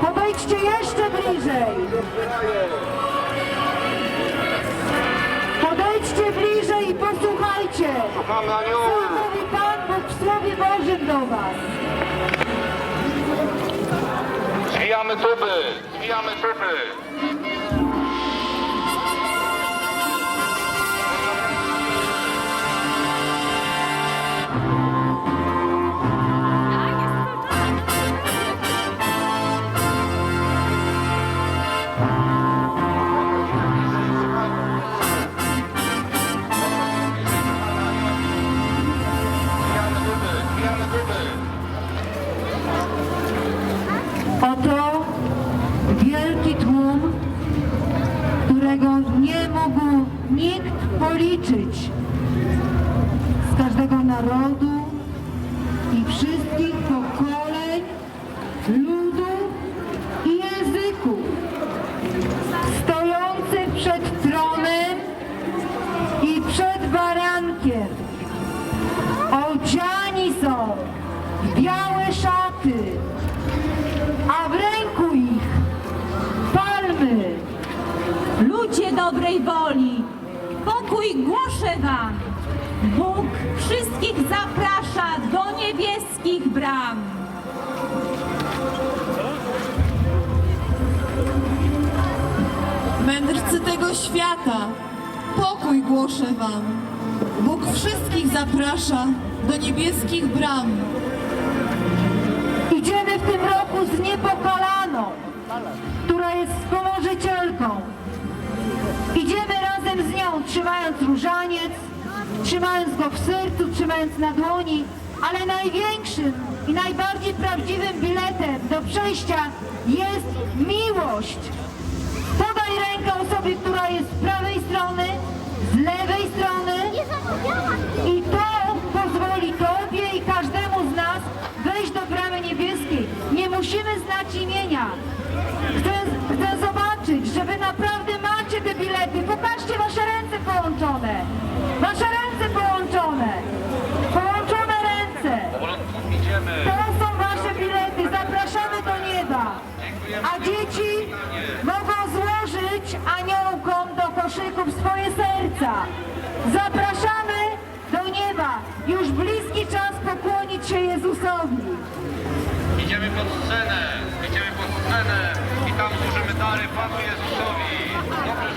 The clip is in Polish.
Podejdźcie! Jeszcze bliżej! Podejdźcie bliżej i posłuchajcie! Co mówi Pan Bóg w Słowie Bożym do Was? Zwijamy tuby, zwijamy tuby. Nikt policzyć z każdego narodu i wszystkich głoszę wam. Bóg wszystkich zaprasza do niebieskich bram. Mędrcy tego świata, pokój głoszę wam. Bóg wszystkich zaprasza do niebieskich bram. Idziemy w tym roku z niepokalaną, która jest wspomożycielką. Idziemy trzymając różaniec, trzymając go w sercu, trzymając na dłoni, ale największym i najbardziej prawdziwym biletem do przejścia jest miłość. Podaj rękę osobie, która jest z prawej strony, serca. Zapraszamy do nieba. Już bliski czas pokłonić się Jezusowi. Idziemy pod scenę, idziemy pod scenę i tam złożymy dary Panu Jezusowi. Dobrze.